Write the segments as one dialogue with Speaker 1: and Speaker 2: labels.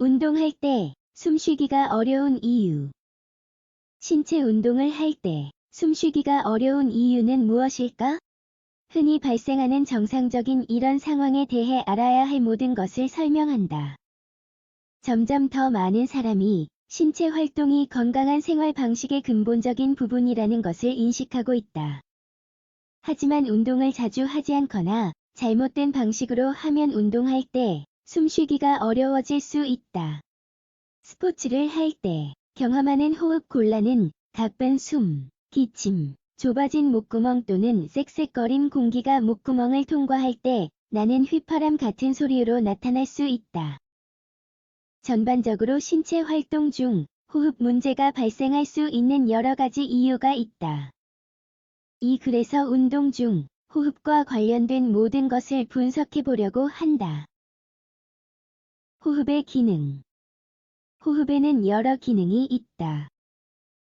Speaker 1: 운동할 때 숨쉬기가 어려운 이유. 신체 운동을 할 때 숨쉬기가 어려운 이유는 무엇일까? 흔히 발생하는 정상적인 이런 상황에 대해 알아야 할 모든 것을 설명한다. 점점 더 많은 사람이 신체 활동이 건강한 생활 방식의 근본적인 부분이라는 것을 인식하고 있다. 하지만 운동을 자주 하지 않거나 잘못된 방식으로 하면 운동할 때 숨쉬기가 어려워질 수 있다. 스포츠를 할 때 경험하는 호흡 곤란은 가쁜 숨, 기침, 좁아진 목구멍 또는 쌕쌕거린 공기가 목구멍을 통과할 때 나는 휘파람 같은 소리로 나타날 수 있다. 전반적으로 신체 활동 중 호흡 문제가 발생할 수 있는 여러 가지 이유가 있다. 이 글에서 운동 중 호흡과 관련된 모든 것을 분석해 보려고 한다. 호흡의 기능 호흡에는 여러 기능이 있다.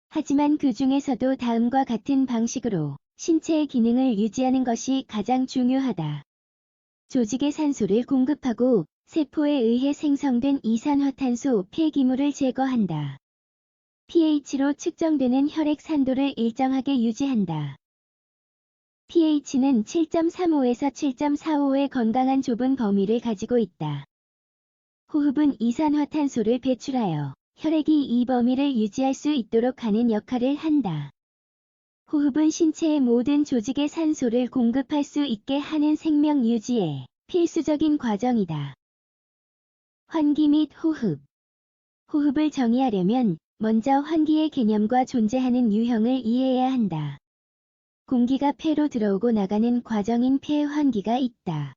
Speaker 1: 하지만 그 중에서도 다음과 같은 방식으로 신체의 기능을 유지하는 것이 가장 중요하다. 조직에 산소를 공급하고 세포에 의해 생성된 이산화탄소 폐기물을 제거한다. pH로 측정되는 혈액 산도를 일정하게 유지한다. pH는 7.35에서 7.45의 건강한 좁은 범위를 가지고 있다. 호흡은 이산화탄소를 배출하여 혈액이 이 범위를 유지할 수 있도록 하는 역할을 한다. 호흡은 신체의 모든 조직에 산소를 공급할 수 있게 하는 생명 유지에 필수적인 과정이다. 환기 및 호흡 호흡을 정의하려면 먼저 환기의 개념과 존재하는 유형을 이해해야 한다. 공기가 폐로 들어오고 나가는 과정인 폐 환기가 있다.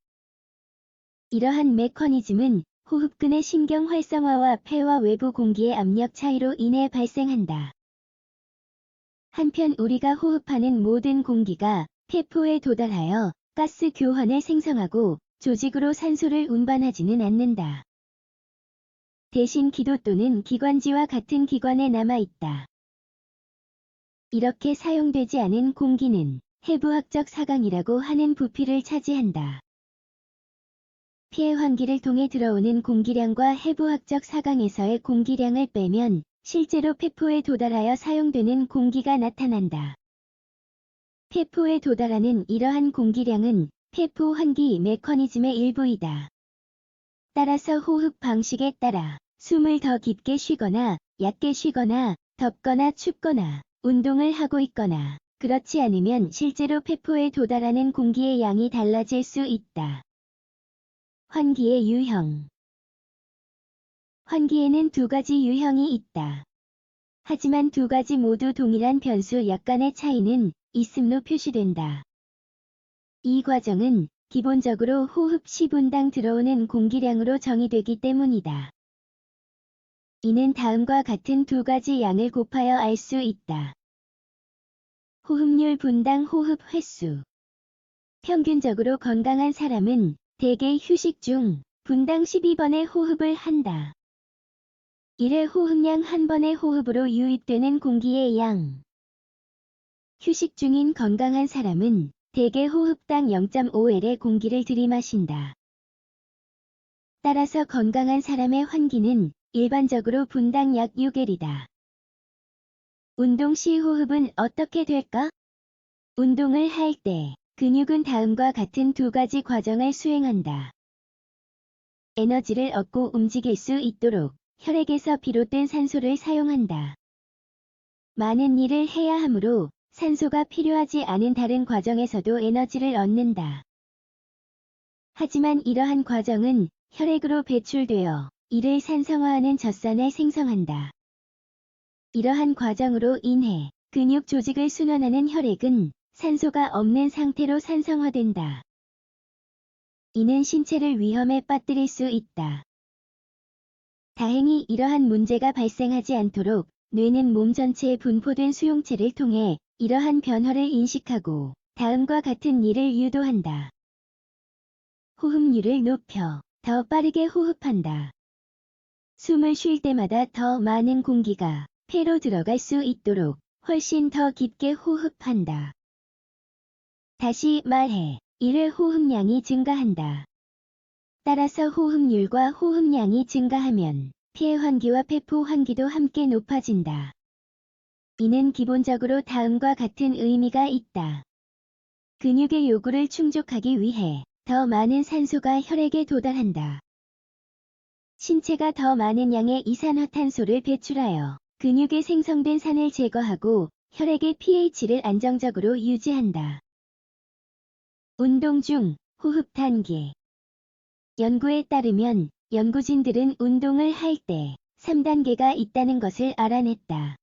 Speaker 1: 이러한 메커니즘은 호흡근의 신경 활성화와 폐와 외부 공기의 압력 차이로 인해 발생한다. 한편 우리가 호흡하는 모든 공기가 폐포에 도달하여 가스 교환을 생성하고 조직으로 산소를 운반하지는 않는다. 대신 기도 또는 기관지와 같은 기관에 남아있다. 이렇게 사용되지 않은 공기는 해부학적 사강이라고 하는 부피를 차지한다. 피해 환기를 통해 들어오는 공기량과 해부학적 사강에서의 공기량을 빼면 실제로 폐포에 도달하여 사용되는 공기가 나타난다. 폐포에 도달하는 이러한 공기량은 폐포 환기 메커니즘의 일부이다. 따라서 호흡 방식에 따라 숨을 더 깊게 쉬거나 얕게 쉬거나 덥거나 춥거나 운동을 하고 있거나 그렇지 않으면 실제로 폐포에 도달하는 공기의 양이 달라질 수 있다. 환기의 유형 환기에는 두 가지 유형이 있다. 하지만 두 가지 모두 동일한 변수 약간의 차이는 있음로 표시된다. 이 과정은 기본적으로 호흡 10분당 들어오는 공기량으로 정의되기 때문이다. 이는 다음과 같은 두 가지 양을 곱하여 알 수 있다. 호흡률 분당 호흡 횟수 평균적으로 건강한 사람은 대개 휴식 중 분당 12번의 호흡을 한다. 1회 호흡량 한 번의 호흡으로 유입되는 공기의 양. 휴식 중인 건강한 사람은 대개 호흡당 0.5L의 공기를 들이마신다. 따라서 건강한 사람의 환기는 일반적으로 분당 약 6L이다. 운동 시 호흡은 어떻게 될까? 운동을 할 때 근육은 다음과 같은 두 가지 과정을 수행한다. 에너지를 얻고 움직일 수 있도록 혈액에서 비롯된 산소를 사용한다. 많은 일을 해야 하므로 산소가 필요하지 않은 다른 과정에서도 에너지를 얻는다. 하지만 이러한 과정은 혈액으로 배출되어 이를 산성화하는 젖산을 생성한다. 이러한 과정으로 인해 근육 조직을 순환하는 혈액은 산소가 없는 상태로 산성화된다. 이는 신체를 위험에 빠뜨릴 수 있다. 다행히 이러한 문제가 발생하지 않도록 뇌는 몸 전체에 분포된 수용체를 통해 이러한 변화를 인식하고 다음과 같은 일을 유도한다. 호흡률을 높여 더 빠르게 호흡한다. 숨을 쉴 때마다 더 많은 공기가 폐로 들어갈 수 있도록 훨씬 더 깊게 호흡한다. 다시 말해, 1회 호흡량이 증가한다. 따라서 호흡률과 호흡량이 증가하면 폐 환기와 폐포 환기도 함께 높아진다. 이는 기본적으로 다음과 같은 의미가 있다. 근육의 요구를 충족하기 위해 더 많은 산소가 혈액에 도달한다. 신체가 더 많은 양의 이산화탄소를 배출하여 근육에 생성된 산을 제거하고 혈액의 pH를 안정적으로 유지한다. 운동 중 호흡 단계 연구에 따르면 연구진들은 운동을 할 때 3단계가 있다는 것을 알아냈다.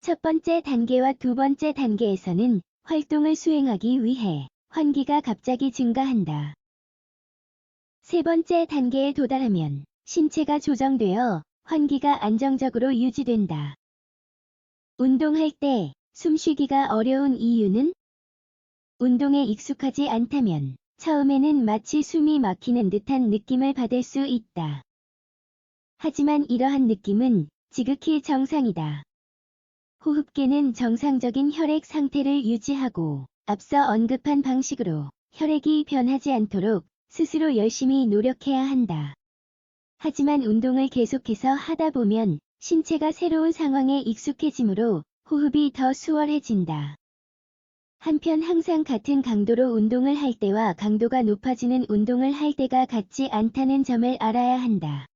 Speaker 1: 첫 번째 단계와 두 번째 단계에서는 활동을 수행하기 위해 환기가 갑자기 증가한다. 세 번째 단계에 도달하면 신체가 조정되어 환기가 안정적으로 유지된다. 운동할 때 숨쉬기가 어려운 이유는 운동에 익숙하지 않다면 처음에는 마치 숨이 막히는 듯한 느낌을 받을 수 있다. 하지만 이러한 느낌은 지극히 정상이다. 호흡기는 정상적인 혈액 상태를 유지하고 앞서 언급한 방식으로 혈액이 변하지 않도록 스스로 열심히 노력해야 한다. 하지만 운동을 계속해서 하다 보면 신체가 새로운 상황에 익숙해지므로 호흡이 더 수월해진다. 한편 항상 같은 강도로 운동을 할 때와 강도가 높아지는 운동을 할 때가 같지 않다는 점을 알아야 한다.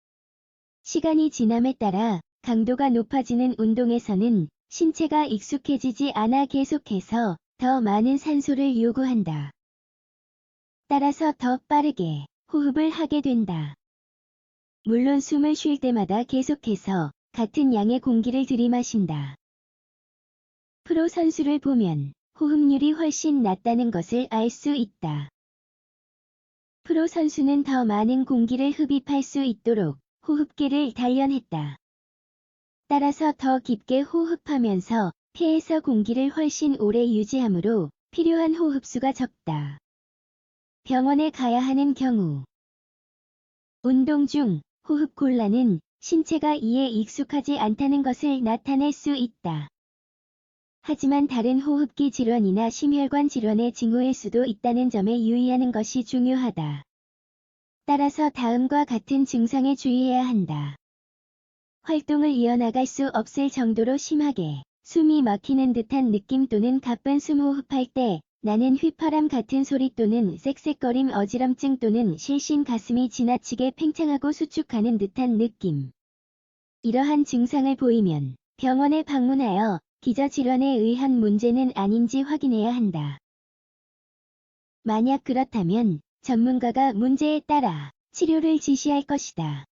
Speaker 1: 시간이 지남에 따라 강도가 높아지는 운동에서는 신체가 익숙해지지 않아 계속해서 더 많은 산소를 요구한다. 따라서 더 빠르게 호흡을 하게 된다. 물론 숨을 쉴 때마다 계속해서 같은 양의 공기를 들이마신다. 프로 선수를 보면 호흡률이 훨씬 낮다는 것을 알 수 있다. 프로 선수는 더 많은 공기를 흡입할 수 있도록 호흡기를 단련했다. 따라서 더 깊게 호흡하면서 폐에서 공기를 훨씬 오래 유지하므로 필요한 호흡수가 적다. 병원에 가야 하는 경우 운동 중 호흡 곤란은 신체가 이에 익숙하지 않다는 것을 나타낼 수 있다. 하지만 다른 호흡기 질환이나 심혈관 질환의 징후일 수도 있다는 점에 유의하는 것이 중요하다. 따라서 다음과 같은 증상에 주의해야 한다. 활동을 이어나갈 수 없을 정도로 심하게 숨이 막히는 듯한 느낌 또는 가쁜 숨 호흡할 때 나는 휘파람 같은 소리 또는 쌕쌕거림 어지럼증 또는 실신 가슴이 지나치게 팽창하고 수축하는 듯한 느낌. 이러한 증상을 보이면 병원에 방문하여 기저 질환에 의한 문제는 아닌지 확인해야 한다. 만약 그렇다면 전문가가 문제에 따라 치료를 지시할 것이다.